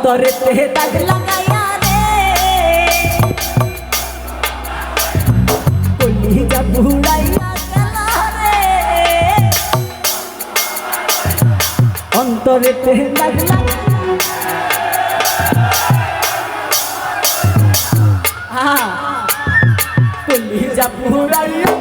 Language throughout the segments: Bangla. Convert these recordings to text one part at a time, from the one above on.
অন্তরেতে দাগ লাগাইয়া রে কলিজা বুড়াইয়া গেল রে। অন্তরেতে দাগ লাগাইয়া কলিজা বুড়াইয়া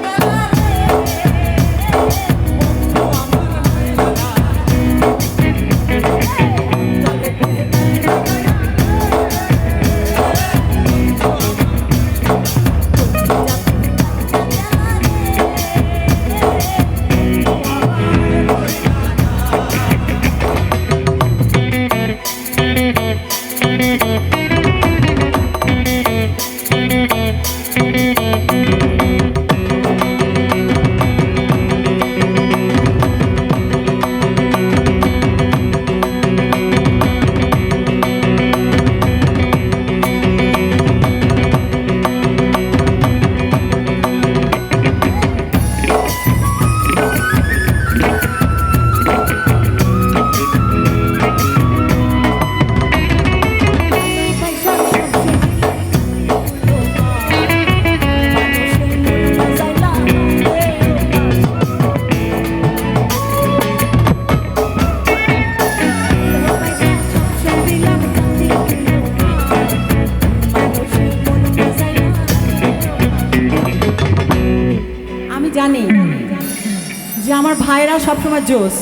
যে আমার ভাইরা সবসময় জোস।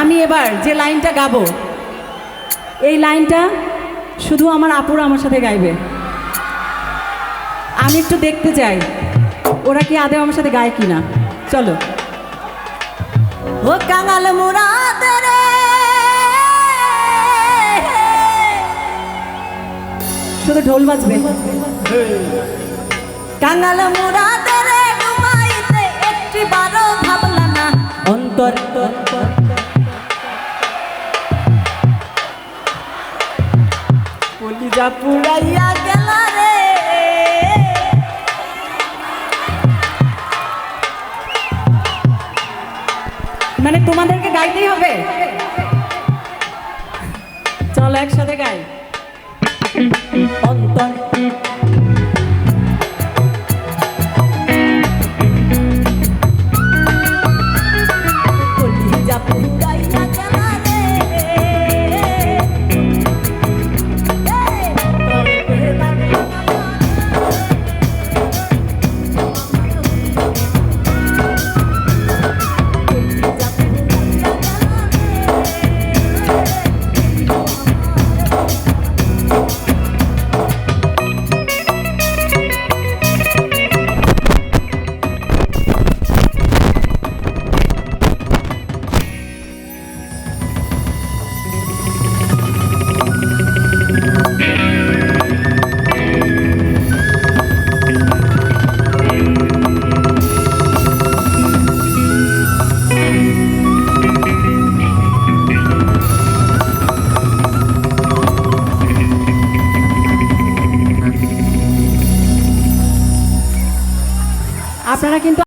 আমি এবার যে লাইনটা গাবো এই লাইনটা শুধু আমার আপুরা আমার সাথে গাইবে। আমি একটু দেখতে চাই ওরা কি আদেও আমার সাথে গায় কিনা। চলো। ও কাঙাল মুরাদ রে। শুধু ঢোল বাজবে। কাঙাল মুরাদ অন্তর কলিজা পুড়াইয়া গেল রে। মানে তোমাদেরকে গাইতেই হবে? চলো একসাথে গাই। অন্তর।